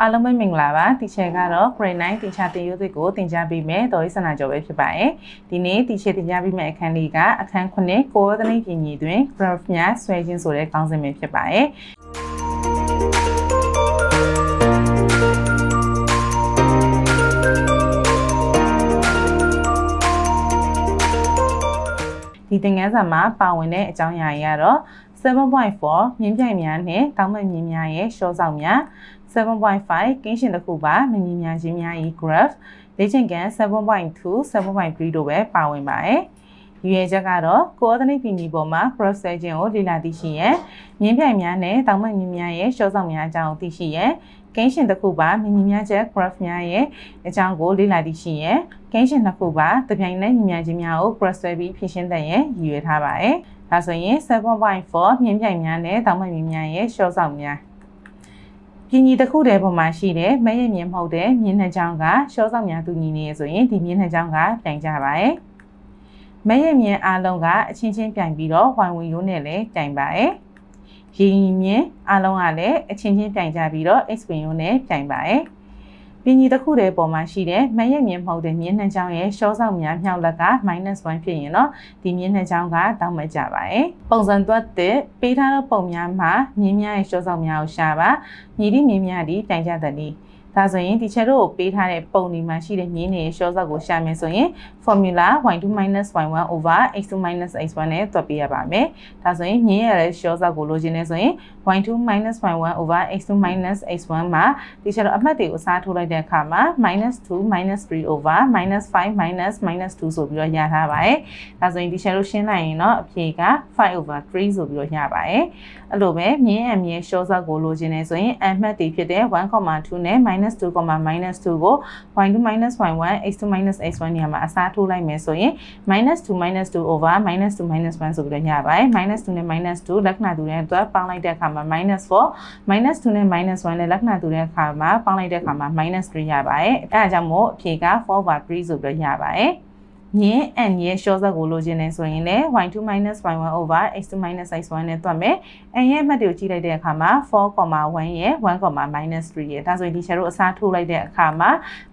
အားလုံးပဲမင်္ဂလာပါတီချာကတော့ grade 9တီချာတင်ရိုးသစ်ကိုတင်ကြားပေးမယ်တော်ရေးစနာကျော်ပဲဖြစ်ပါတယ်ဒီနေ့တီချာတင်ကြားပေးမယ့်အခန်းလေးကအခန်း9ကိုယ်သနိပြင်ကြီးတွင် graph များဆွဲခြင်းဆိုတဲ့ခေါင်းစဉ်ပဲဖြစ်ပါတယ်ဒီသင်ခန်းစာမှာပါဝင်တဲ့အကြောင်းအရာတွေကတော့ 7.4မြင်းပြိုင်များနဲ့တောင်းပန်မြင်းများရဲ့ရှော့ဆောင်များ7.5ကင်းရှင်တစ်ခုပါမမြင်များခြင်းများ၏ graph လေ့ကျင့်ခန်း7.2 7.3တို့ပဲပါဝင်ပါတယ်။ရွေချက်ကတော့ coordinate ပြင်ကြီးပေါ်မှာ graph ဆဲခြင်းကိုလေ့လာသိရှိရန်မြင်းပြိုင်များနဲ့တောင်းပန်မြင်းများရဲ့ရှော့ဆောင်များအကြောင်းသိရှိရန် ကင်းရှင်တစ်ခုပါမြင်းများချက် graph များရဲ့အကြောင်းကိုလေ့လာသိရှိရန်ကင်းရှင်နှစ်ခုပါတပြိုင်နက်မြင်းများခြင်းများကို graph ဆွဲပြီးဖြည့်ရှင်းတဲ့ရန်ရည်ရွယ်ထားပါတယ်။ဒါဆိုရင်7.4မြင်းပြိုင်များနဲ့တောင်းပန်မြင်းများရဲ့ရှော့ဆောင်များပြင်ကြီးတစ်ခုတည်းပေါ်မှာရှိတဲ့မရဲ့မြင်မဟုတ်တဲ့မြင်းနှချောင်းကရှောဆောင်များသူညီနေဆိုရင်ဒီမြင်းနှချောင်းကပြိုင်ကြပါရဲ့မရဲ့မြင်အားလုံးကအချင်းချင်းပြိုင်ပြီးတော့ဝိုင်ဝင်ရိုးနဲ့လည်းပြိုင်ပါရဲ့ ရင်းမြင်အားလုံးကလည်းအချင်းချင်းပြိုင်ကြပြီးတော့ x ဝင်ရိုးနဲ့ပြိုင်ပါရဲ့ပင်ကြီးတစ်ခုတည်းပေါ်မှာရှိတဲ့မရက်မြင်မဟုတ်တဲ့မြင်းနှချောင်းရဲ့ရှောဆောင်များမြောက်လက်က -1 ဖြစ်ရင်တော့ဒီမြင်းနှချောင်းကတောင်းမကြပါရဲ့ပုံစံသွတ်တဲ့ပေးထားတဲ့ပုံများမှာမြင်းများရဲ့ရှောဆောင်များကိုရှာပါမြည်သည့်မြင်းများဒီတိုင်ကြတဲ့ဒီ ဒါဆိုရင်ဒီချက်တို့ကိုပေးထားတဲ့ပုံဒီမှာရှိတဲ့မြင်းတွေရှော့ဆော့ကိုရှာမယ်ဆိုရင် formula y2 y1 over x2 x1 နဲ့တွက်ပေးရပါမယ်။ဒါဆိုရင်မြင်းရတဲ့ရှော့ဆော့ကိုလိုချင်နေဆိုရင် y2 y1 over x2 x1 မှာဒီချက်တို့အမှတ်တွေကိုစားထိုးလိုက်တဲ့အခါမှာ -2 3 over -5 2ဆိုပြီးတော့ရထားပါတယ်။ဒါဆိုရင်ဒီချက်တို့ရှင်းလိုက်ရင်တော့အဖြေက5 over 3ဆိုပြီးတော့ရပါတယ်။အဲ့လိုပဲမြင်းအမြဲရှော့ဆော့ကိုလိုချင်နေဆိုရင်အမှတ်တွေဖြစ်တဲ့1.2နဲ့ minus 2, minus 2ကို y2 minus y1 x2 minus x1 နေရာမှာအစားထိုးလိုက်မယ်ဆိုရင် minus 2 minus 2 over minus 2 minus 1ဆိုပြီးတော့ရပါတယ် minus 2နဲ့ minus 2လက္ခဏာတူတဲ့အတွက်ပေါင်းလိုက်တဲ့အခါမှာ minus 4 minus 2နဲ့ minus 1နဲ့လက္ခဏာတူတဲ့အခါမှာပေါင်းလိုက်တဲ့အခါမှာ minus 3ရပါတယ်အဲဒါကြောင့်မို့အဖြေက4 over 3ဆိုပြီးတော့ရပါတယ် ညင်း n ရဲ့ short ဇက်ကိုလိုချင်နေဆိုရင်လည်း y2 y1 over x2 x1 နဲ့တွက်မယ် n ရဲ့အမှတ်တွေကိုကြည့်လိုက်တဲ့အခါမှာ4.1ရဲ့1.3ရဲ့ဒါဆိုရင်ဒီ share တို့အစားထိုးလိုက်တဲ့အခါမှာ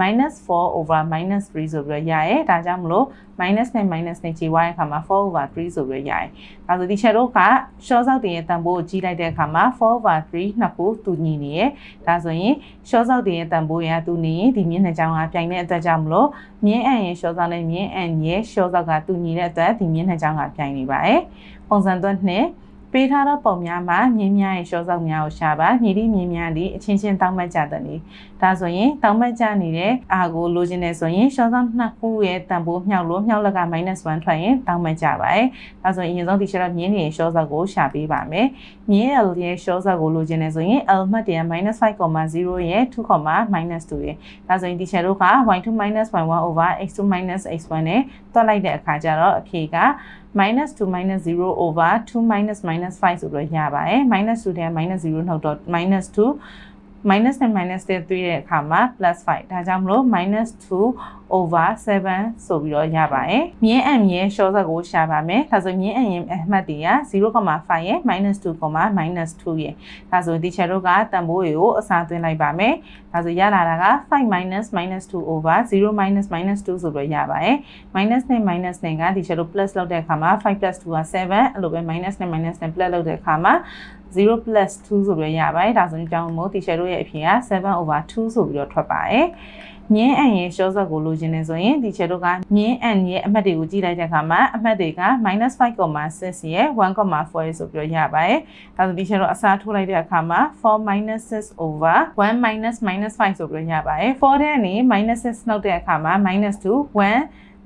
-4 over -3 ဆိုပြီးတော့ရရဲဒါကြောင့်မလို့ minus နဲ့ minus နဲ့ခြေဝါးတဲ့အခါမှာ4 over 3ဆိုပြီးရရတယ်။ဒါဆိုဒီချက်တို့က short ဆောက်တင်ရဲ့တန်ဖိုးကိုကြီးလိုက်တဲ့အခါမှာ4 over 3နှစ်ခုတူညီနေရဲ့။ဒါဆိုရင် short ဆောက်တင်ရဲ့တန်ဖိုးရတူနေရင်ဒီမြင်းနှစ်ချောင်းကပြိုင်တဲ့အတွက်ကြောင့်မလို့မြင်းအန်ရဲ့ short ဆောက်နဲ့မြင်းအန်ရဲ့ short ဆောက်ကတူညီတဲ့အတွက်ဒီမြင်းနှစ်ချောင်းကပြိုင်နေပါတယ်။ပုံစံသွက်နှစ် ပေးထားသောပုံများမှာမြင်းများရဲ့ရှော့ဆောက်များကိုရှာပါမြည်သည့်မြင်းများသည်အချင်းချင်းတောင်းပန်ကြတဲ့လေဒါဆိုရင်တောင်းပန်ကြနေတဲ့အာကိုလိုချင်တယ်ဆိုရင်ရှော့ဆောက်နှစ်ခုရဲ့တန်ဖိုးမြောက်လို့မြောက်လက်က -1 ထွက်ရင်တောင်းပန်ကြပါရဲ့ဒါဆိုရင်အရင်ဆုံးဒီချက်တော့မြင်းတွေရဲ့ရှော့ဆောက်ကိုရှာပေးပါမယ်မြင်း L ရဲ့ရှော့ဆောက်ကိုလိုချင်တယ်ဆိုရင် L မှတ်တရ -5.0 ရဲ့ 2.-2 ရဲ့ဒါဆိုရင်ဒီချက်တို့က y2 y1 over x2 x1 နဲ့တွက်လိုက်တဲ့အခါကျတော့အဖြေက minus 2 minus 0 over 2 minus minus 5ဆိုတော့ရပါတယ် minus 2တဲ့ minus 0နှုတ်တော့ minus 2 minus နဲ့ minus တဲ့တွေ့တဲ့အခါမှာ plus 5ဒါကြောင့်မလို့ minus 2 over 7ဆိုပြီးတော့ရပါတယ်မြင်းအံမြင်း short ဇက်ကိုရှာပါမယ်ဒါဆိုမြင်းအံရင်အမှတ်တွေက0.5ရဲ့ minus 2, minus 2ရဲ့ဒါဆိုဒီချက်တို့ကတန်ဖိုးတွေကိုအစားသွင်းလိုက်ပါမယ်ဒါဆိုရလာတာက5 minus minus 2 over 0 minus minus 2ဆိုပြီးရပါတယ် minus နဲ့ minus နဲ့ကဒီချက်တို့ plus လုပ်တဲ့အခါမှာ5 plus 2က7အဲ့လိုပဲ minus နဲ့ minus နဲ့ plus လုပ်တဲ့အခါမှာ0 plus 2ဆိုပြီးရပါတယ်ဒါဆိုရင်ကြောင်းမို့တီရှယ်တို့ရဲ့အဖြေက7 over 2ဆိုပြီးတော့ထွက်ပါတယ်မြင်းအန်ရဲ့ရှော့ဇက်ကိုလိုချင်နေဆိုရင်ဒီချက်တို့ကမြင်းအန်ရဲ့အမှတ်တွေကိုကြည့်လိုက်တဲ့အခါမှာအမှတ်တွေက -5.6 ရဲ့1.4ရဲ့ဆိုပြီးတော့ရပါတယ်။ဒါဆိုဒီချက်တို့အစားထိုးလိုက်တဲ့အခါမှာ4 6 over 1 5 ဆိုပြီးတော့ရပါတယ်။4တဲ့ကနေ -6 နှုတ်တဲ့အခါမှာ -2 1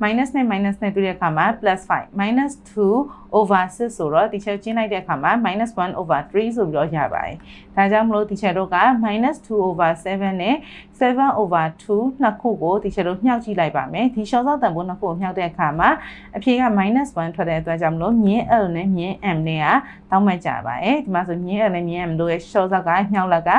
minus နဲ့ minus နဲ့တွေ့တဲ့အခါမှာ plus 5 minus 2 over 6ဆိုတော့ဒီချက်ကျင်းလိုက်တဲ့အခါမှာ minus 1 over 3ဆိုပြီးတော့ရပါတယ်။ဒါကြောင့်မလို့ဒီချက်တို့က minus 2 over 7နဲ့7 over 2နှစ်ခုကိုဒီချက်တို့မြှောက်ကြည့်လိုက်ပါမယ်။ဒီရှော့စောက်တန်ဖိုးနှစ်ခုကိုမြှောက်တဲ့အခါမှာအဖြေက minus 1ထွက်တဲ့အတွက်ကြောင့်မလို့မြင်း L နဲ့မြင်း M နဲ့ကတောင်းမှကြပါတယ်။ဒီမှာဆိုမြင်း L နဲ့မြင်း M တို့ရဲ့ရှော့စောက်ကမြှောက်လက်က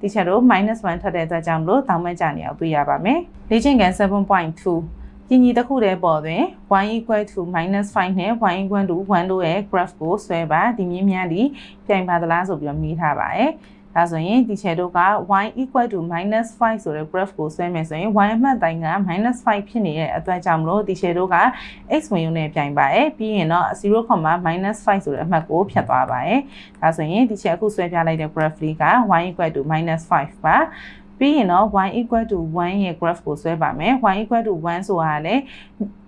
ဒီချက်တို့ -1 ထွက်တဲ့အတွက်ကြောင့်မလို့တောင်းမှကြနေအောင်တွေ့ရပါမယ်။လေ့ကျင့်ခန်း7.2 ပြင်ညီတစ်ခုတည်းပေါ်တွင် y equal to -5 နဲ့ y equal to 1တို့ရဲ့ graph ကိုဆွဲပါဒီမြင်းများဒီပြိုင်ပါသလားဆိုပြီးတော့မေးထားပါတယ်။ဒါဒါဆိုရင်ဒီ share တို့က y equal to -5 ဆိုတဲ့ graph ကိုဆွဲမယ်ဆိုရင် y အမှတ်တိုင်းက -5 ဖြစ်နေတဲ့အတွက်ကြောင့်မလို့ဒီ share တို့က x ဝင်ရုံနဲ့ပြိုင်ပါတယ်ပြီးရင်တော့ 0.-5 ဆိုတဲ့အမှတ်ကိုဖြတ်သွားပါတယ်ဒါဆိုရင်ဒီ share အခုဆွဲပြလိုက်တဲ့ graph လေးက y equal to -5 ပါ ပြီးရင်တော့ y equal to 1ရဲ့ graph ကိုဆွဲပါမယ် y equal to 1ဆိုတာလည်း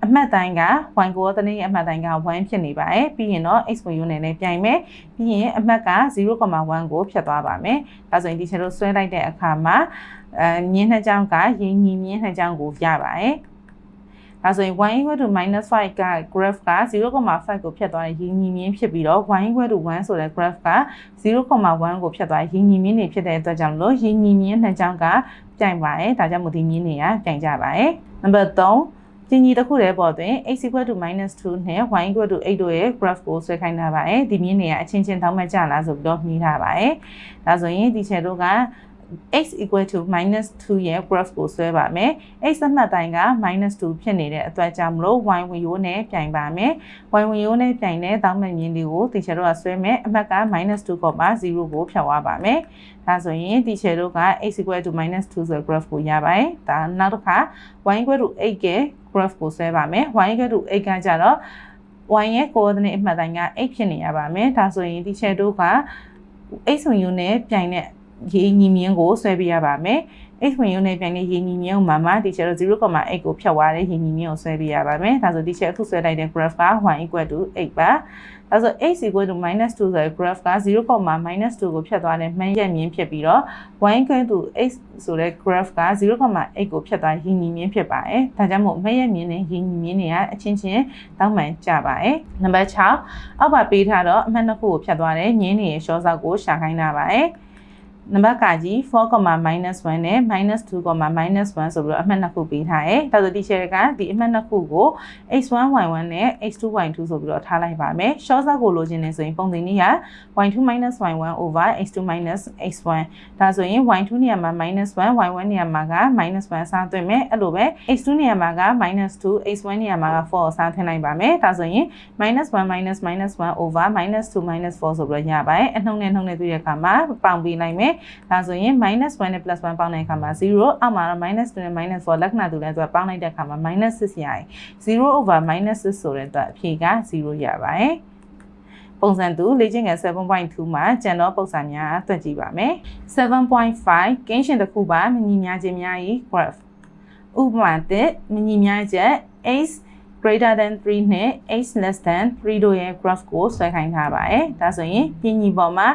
အမှတ်တိုင်းက y coordinate ရဲ့အမှတ်တိုင်းက1ဖြစ်နေပါတယ်ပြီးရင်တော့ x ကို unit နဲ့ပြိုင်မယ်ပြီးရင်အမှတ်က0.1ကိုဖြတ်သွားပါမယ်ဒါဆိုရင်ဒီချက်လို့ဆွဲလိုက်တဲ့အခါမှာအဲမြင်းနှစ်ကြောင်းကရင်းညီမြင်းနှစ်ကြောင်းကိုရပါတယ် ဒါဆိုရင် y equal to -5 က graph က0.5ကိုဖြတ်သွားတဲ့ရင်းညီမြင်းဖြစ်ပြီးတော့ y equal to 1ဆိုတဲ့ graph က0.1ကိုဖြတ်သွားရင်းညီမြင်းတွေဖြစ်တဲ့အတွက်ကြောင့်လို့ရင်းညီမြင်းနှစ်ကြောင်းကပြိုင်ပါတယ်ဒါကြောင့်မို့ဒီမြင်းတွေကပြိုင်ကြပါတယ် number 3ကျင်ကြီးတစ်ခုတည်းပေါ်တွင် x equal to -2 နဲ့ y equal to 8တို့ရဲ့ graph ကိုဆွဲခိုင်းထားပါတယ်ဒီမြင်းတွေကအချင်းချင်းတောင်းမှကြလားဆိုပြီးတော့မြင်ထားပါတယ်ဒါဆိုရင်ဒီချက်တို့က x equal to -2 ရဲ့ graph ကိုဆွဲပါမယ် x အမှတ်တိုင်းက -2 ဖြစ်နေတဲ့အတွက်ကြောင့်မလို့ y ဝင်ရိုးနဲ့ပြိုင်ပါမယ် y ဝင်ရိုးနဲ့ပြိုင်တဲ့တောင်းမဲ့မြင်းလေးကိုတီချာတို့ကဆွဲမယ်အမှတ်က -2.0 ကိုဖြတ်သွားပါမယ်ဒါဆိုရင်တီချာတို့က x equal to -2 ဆိုတဲ့ graph ကိုရပါတယ်ဒါနောက်တစ်ခါ y equal to 8ရဲ့ graph ကိုဆွဲပါမယ် y equal to 8ကကြတော့ y ရဲ့ coordinate အမှတ်တိုင်းက8ဖြစ်နေရပါမယ်ဒါဆိုရင်ဒီချက်တို့က x ဝင်ယူနဲ့ပြိုင်တဲ့ ရေညီမြင်းကိုဆွဲပြရပါမယ် x ဝင်ရုံနဲ့ပြန်နေရေညီမြင်းကိုမှာမှာဒီချက်တော့0.8ကိုဖြတ်သွားတဲ့ရေညီမြင်းကိုဆွဲပြရပါမယ်ဒါဆိုဒီချက်အခုဆွဲလိုက်တဲ့ graph က y equal to 8ပါဒါဆို x equal to -2 ဆိုတဲ့ graph က 0.-2 ကိုဖြတ်သွားတဲ့မှန်းရက်မြင်းဖြစ်ပြီးတော့ y equal to x ဆိုတဲ့ graph က0.8ကိုဖြတ်သွားရေညီမြင်းဖြစ်ပါတယ်ဒါကြောင့်မို့မှန်းရက်မြင်းနဲ့ရေညီမြင်းတွေကအချင်းချင်းတောင်းပန်ကြပါတယ်နံပါတ်6အောက်ပါပေးထားတော့အမှတ်နှစ်ခုကိုဖြတ်သွားတဲ့မြင်းတွေရဲ့ရှော့ဆောက်ကိုရှာခိုင်းတာပါတယ် နံပါတ်ကကြီး 4.-1 နဲ့ -2.-1 ဆိုပြီးတော့အမှတ်နှစ်ခုပေးထားတယ်။ဒါဆိုဒီ share ကဒီအမှတ်နှစ်ခုကို x1y1 နဲ့ x2y2 ဆိုပြီးတော့ထားလိုက်ပါမယ်။ short ကိုလိုချင်နေဆိုရင်ပုံသင်နည်းက y2-y1 over x2-x1 ဒါဆိုရင် y2 နေရာမှာ -1 y1 နေရာမှာက -1 အစားသွင်းမယ်။အဲ့လိုပဲ x2 နေရာမှာက -2 x1 နေရာမှာက4အစားသွင်းလိုက်ပါမယ်။ဒါဆိုရင် -1 -1 over -2 4 ဆိုပြီးတော့ရပါတယ်။အနှုံနဲ့နှုံနဲ့တွေ့တဲ့အခါမှာပေါင်ပေးလိုက်မယ်ဒါဆိုရင် -1 နဲ့ +1 ပေါင်းတဲ့အခါမှာ0အောက်မှာတော့ -2 နဲ့ -4 လက္ခဏာတူလဲဆိုတော့ပေါင်းလိုက်တဲ့အခါမှာ -6 ရရင်0 over -6 ဆိုတဲ့အတွက်အဖြေက0ရပါတယ်ပုံစံတူလေ့ကျင့်ငယ်7.2မှာကျန်သောပုံစံများအသွက်ကြည့်ပါမယ်7.5ကင်းရှင်တစ်ခုပါမညီများခြင်းများ၏ graph ဥပမာတစ်မညီများချက် x greater than 3နဲ့ x less than 3တို့ရဲ့ graph ကိုဆွဲခိုင်းထားပါတယ်ဒါဆိုရင်ပြင်ညီပေါ်မှာ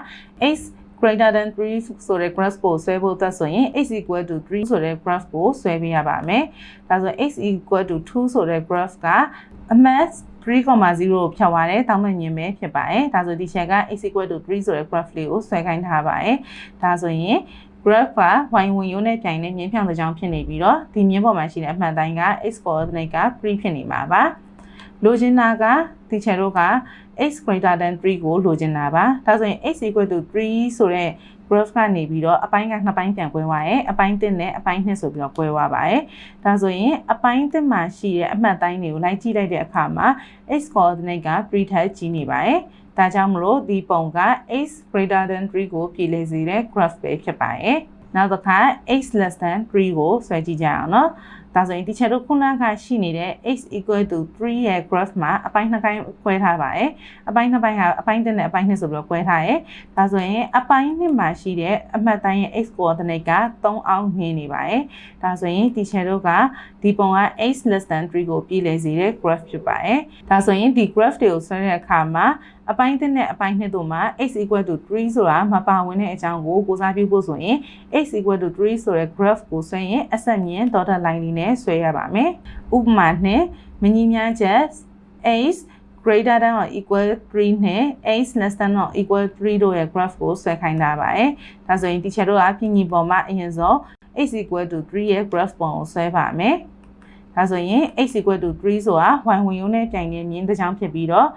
x greater than 3ဆိုတဲ့ graph ကိုဆွဲဖို့အတွက်ဆိုရင် x equal to 3ဆိုတဲ့ graph ကိုဆွဲပေးရပါမယ်။ဒါဆို x equal to 2ဆိုတဲ့ graph ကအမှတ်3.0ကိုဖြတ်သွားတယ်တောင်းပန်မြင်ပဲဖြစ်ပါတယ်။ဒါဆိုဒီချက်က x equal to 3ဆိုတဲ့ graph လေးကိုဆွဲခိုင်းထားပါတယ်။ဒါဆိုရင် graph က y ဝင်ရိုးနဲ့ပြိုင်တဲ့မြင်းဖြောင်တစ်ကြောင်းဖြစ်နေပြီးတော့ဒီမြင်းပေါ်မှာရှိတဲ့အမှန်တိုင်းက x coordinate က3ဖြစ်နေမှာပါ။ လိုချင်တာက teacher တို့က x greater than 3ကိုလိုချင်တာပါဒါဆိုရင် x equal to 3ဆိုတော့ graph ကနေပြီးတော့အပိုင်းကနှစ်ပိုင်းပြန်ကွဲသွားရဲ့အပိုင်း1နဲ့အပိုင်း2ဆိုပြီးတော့ကွဲသွားပါတယ်ဒါဆိုရင်အပိုင်း1မှာရှိတဲ့အမှတ်တိုင်းတွေကိုလိုက်ကြည့်လိုက်တဲ့အခါမှာ x coordinate က3ထက်ကြီးနေပါတယ်ဒါကြောင့်မလို့ဒီပုံက x greater than 3ကိုပြည်လဲစေတဲ့ graph ပဲဖြစ်ပါတယ်နောက်တစ်ခါ x less than 3ကိုဆွဲကြည့်ကြအောင်နော် ဒါဆိုရင်ဒီချက်တို့ခုနကရှိနေတဲ့ x equal to 3ရဲ့ graph မှာအပိုင်းနှစ်ပိုင်းခွဲထားပါတယ်အပိုင်းနှစ်ပိုင်းကအပိုင်းတစ်နဲ့အပိုင်းနှစ်ဆိုပြီးတော့ခွဲထားရဲဒါဆိုရင်အပိုင်းနှစ်မှာရှိတဲ့အမှတ်တိုင်းရဲ့ x coordinate က3အောင်မြင်နေပါတယ်ဒါဆိုရင်ဒီချက်တို့ကဒီပုံက x less than 3ကိုပြည်လည်စေတဲ့ graph ဖြစ်ပါတယ်ဒါဆိုရင်ဒီ graph တွေကိုဆွဲတဲ့အခါမှာ အပိုင်းတစ်နဲ့အပိုင်းနှစ်တို့မှာ x equal to 3ဆိုတာမပါဝင်တဲ့အကြောင်းကိုကိုစားပြုဖို့ဆိုရင် x equal to 3ဆိုတဲ့ graph ကိုဆွဲရင်အဆက်မြင် dotted line လေးနဲ့ဆွဲရပါမယ်ဥပမာနဲ့မညီမျှချက် x greater than or equal 3နဲ့ x less than or equal 3တို့ရဲ့ graph ကိုဆွဲခိုင်းထားပါတယ်။ဒါဆိုရင် teacher တို့ကပြင်ညီပေါ်မှာအရင်ဆုံး x equal to 3ရဲ့ graph ပုံကိုဆွဲပါမယ်။ဒါဆိုရင် x equal to 3ဆိုတာ y ဝင်ရုံးနဲ့ပြိုင်တဲ့မြင်းတစ်ချောင်းဖြစ်ပြီးတော့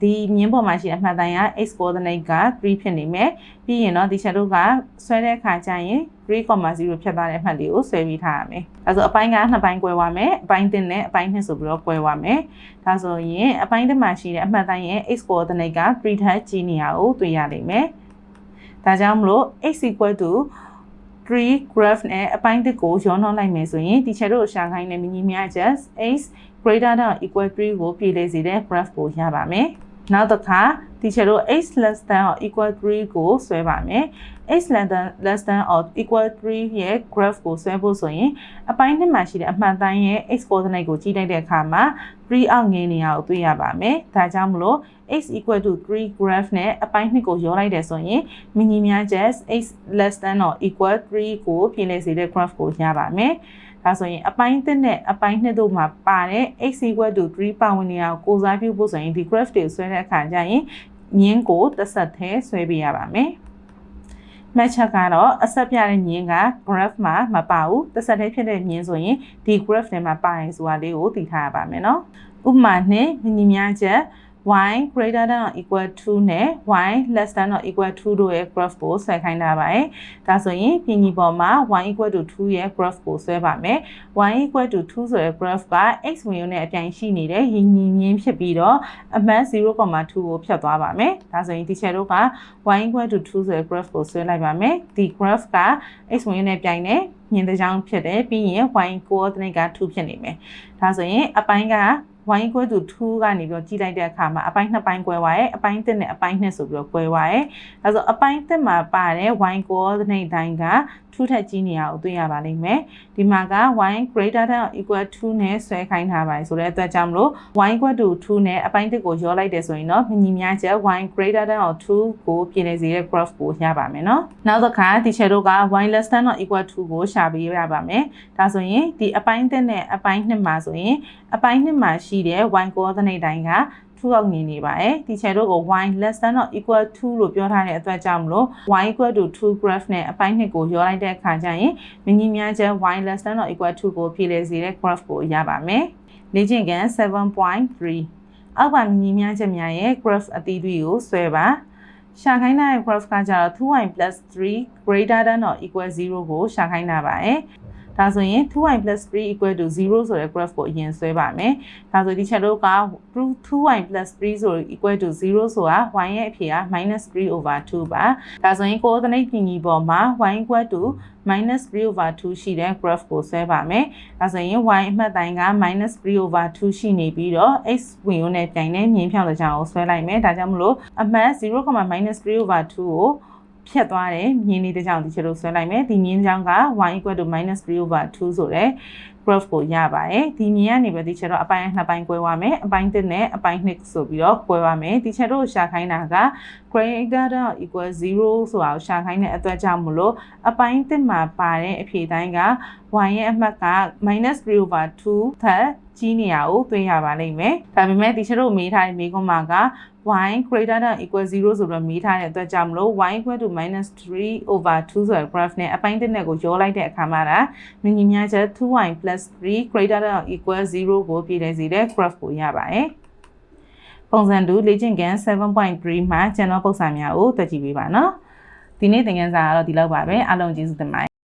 ဒီမြင်းပေါ်မှာရှိတဲ့အမှတ်တမ်းက x coordinate က3ဖြစ်နေမယ်ပြီးရင်တော့ဒီချက်တို့ကဆွဲတဲ့အခါကျရင်3.0ဖြတ်သွားတဲ့အမှတ်လေးကိုဆွဲပြီးထားရမယ်ဒါဆိုအပိုင်းကနှစ်ပိုင်းကွဲသွားမယ်အပိုင်း1နဲ့အပိုင်း2ဆိုပြီးတော့ကွဲသွားမယ်ဒါဆိုရင်အပိုင်း1မှာရှိတဲ့အမှတ်တမ်းရဲ့ x coordinate က3ထက်ကြီးနေရကိုတွေ့ရလိမ့်မယ်ဒါကြောင့်မလို့ x equal to 3 graph နဲ့အပိုင်းတစ်ကိုရောနှောလိုက်မယ်ဆိုရင် teacher တို့ရှာခိုင်းတဲ့မညီမျှချက် x greater than or equal 3ကိုပြည်လေစေတဲ့ graph ကိုရပါမယ်။ နောက်တစ်ခါ teacher တို့ x less than or equal 3ကိုဆွဲပါမယ်။ x less than less than or equal 3ရဲ့ graph ကိုဆွဲဖို့ဆိုရင်အပိုင်းနှစ်မှာရှိတဲ့အမှန်တမ်းရဲ့ x coordinate ကိုကြည့်လိုက်တဲ့အခါမှာ3အောက်ငယ်နေရာကိုတွေ့ရပါမယ်။ဒါကြောင့်မလို့ x equal to 3 graph နဲ့အပိုင်းနှစ်ကိုရောလိုက်တယ်ဆိုရင်မညီမျှချက် x less than or equal 3ကိုပြင်လည်စေတဲ့ graph ကိုရပါမယ်။ ဒါဆိုရင်အပိုင်းတစ်နဲ့အပိုင်းနှစ်တို့မှာပါတဲ့ x equal to 3ပါဝင်နေအောင်ကိုစားပြုဖို့ဆိုရင်ဒီ graph တွေဆွဲတဲ့အခါကျရင်မြင်းကိုတစ်ဆက်တည်းဆွဲပေးရပါမယ်။မှတ်ချက်ကတော့အဆက်ပြတဲ့မြင်းက graph မှာမပါဘူးတစ်ဆက်တည်းဖြစ်တဲ့မြင်းဆိုရင်ဒီ graph ထဲမှာပါရင်ဆိုတာလေးကိုသိထားရပါမယ်နော်ဥပမာနဲ့မညီမျှချက် y greater than or equal to နဲ့ y less than or equal to တို့ရဲ့ graph ကိုဆွဲခိုင်းတာပါရဲ့ဒါဆိုရင်ပြင်ကြီးပေါ်မှာ y equal to 2ရဲ့ graph ကိုဆွဲပါမယ် y equal to 2ဆိုတဲ့ graph က x ဝင်ရုံနဲ့အပြိုင်ရှိနေတဲ့ရင်းညီမြင်းဖြစ်ပြီးတော့အမှတ်0.2ကိုဖြတ်သွားပါမယ်ဒါဆိုရင် teacher တို့က y equal to 2ဆိုတဲ့ graph ကိုဆွဲလိုက်ပါမယ်ဒီ graph က x ဝင်ရုံနဲ့ပြိုင်နေမြင်းတစ်ကြောင်းဖြစ်တယ်ပြီးရင် y coordinate က2ဖြစ်နေမယ်ဒါဆိုရင်အပိုင်းက y equal to 2ကနေပြီးတော့ကြည့်လိုက်တဲ့အခါမှာအပိုင်းနှစ်ပိုင်း꿰သွားရဲ့အပိုင်း1နဲ့အပိုင်း2ဆိုပြီးတော့꿰သွားရဲ့အဲဆိုအပိုင်း1မှာပါတဲ့ y coordinate တိုင်းက 2ထက်ကြီးနေရအောင်တွေ့ရပါလိမ့်မယ်ဒီမှာက y greater than or equal to နဲ့ဆွဲခိုင်းထားပါတယ်ဆိုတဲ့အတွက်ကြောင့်မလို့ y equal to 2နဲ့အပိုင်း1ကိုရောလိုက်တယ်ဆိုရင်တော့မညီမျှချက် y greater than or 2ကိုပြင်နေစေတဲ့ graph ကိုရပါမယ်နော်နောက်တစ်ခါဒီချက်တို့က y less than or equal to ကိုရှာပေးရပါမယ်ဒါဆိုရင်ဒီအပိုင်း1နဲ့အပိုင်း2မှာဆိုရင်အပိုင်း2မှာရှိတဲ့ y coordinate တိုင်းက 2အောက်နေနေပါတယ်ဒီချက်တို့ကို y less than or equal to လို့ပြောထားတဲ့အတွက်ကြောင့်မလို့ y equal to 2 graph နဲ့အပိုင်း2ကိုရောလိုက်တဲ့အခါကျရင်မညီမျှချက် y less than or equal to ကိုဖြည့်လဲစေတဲ့ graph ကိုရပါမယ်လေ့ကျင့်ခန်း7.3အောက်ပါမညီမျှချက်များရဲ့ graph အသီးသီးကိုဆွဲပါရှာခိုင်းတဲ့ graph ကကြတော့ 2y 3 greater than or equal 0ကိုရှာခိုင်းတာပါရဲ့ ဒါဆိုရင် 2y 3 equal to 0ဆိုတဲ့ graph ကိုအရင်ဆွဲပါမယ်။ဒါဆိုဒီချက်တို့က 2y 3ဆို equal to 0ဆိုတာ y ရဲ့အဖြေက -3 over 2ပါ။ဒါဆိုရင် coordinate ပြင်ကြီးပေါ်မှာ y equal to -3 over 2ရှိတဲ့ graph ကိုဆွဲပါမယ်။ဒါဆိုရင် y အမှတ်တိုင်းက -3 over 2ရှိနေပြီးတော့ x ဝင်ရုံနဲ့ပြိုင်တဲ့မြင်းဖြောင်းတစ်ချောင်းကိုဆွဲလိုက်မယ်။ဒါကြောင့်မလို့အမှတ် 0.-3 over 2ကို ဖြတ်သွားတယ်မြင်းလေးတစ်ကြောင်ဒီချက်လို့ဆွဲလိုက်မယ်ဒီမြင်းကြောင်က y equal to -3 over 2ဆိုတဲ့ graph ကိုရပါတယ်ဒီမြင်ကနေပဲဒီချက်တော့အပိုင်းနှစ်ပိုင်း꿰သွားမယ်အပိုင်း1နဲ့အပိုင်း2ဆိုပြီးတော့꿰သွားမယ်ဒီချက်တော့ရှာခိုင်းတာက greater than equal 0ဆိုတာကိုရှာခိုင်းတဲ့အတွက်ကြောင့်မလို့အပိုင်း1မှာပါတဲ့အဖြေတိုင်းက y ရဲ့အမှတ်က -3 over 2ထက်ကြီးနေရကိုတွေ့ရပါလိမ့်မယ်ဒါပေမဲ့ဒီချက်တော့မေးထားတဲ့မေးခွန်းမှာက y greater than equal 0ဆိုတော့မေးထားတဲ့အတွက်ကြောင့်မလို့ y equal to -3 over 2ဆိုတဲ့ graph နဲ့အပိုင်းတစ်နဲ့ကိုရောလိုက်တဲ့အခါမှာဒါမညီမျှချက် 2y 3 greater than equal 0ကိုပြည့်တယ်စေတဲ့ graph ကိုရပါတယ်ပုံစံတူလေ့ကျင့်ခန်း7.3မှာကျွန်တော်ပုံစံများကိုတွေ့ကြည့်ပေးပါနော်ဒီနေ့သင်ခန်းစာကတော့ဒီလောက်ပါပဲအားလုံးကျေးဇူးတင်ပါတယ်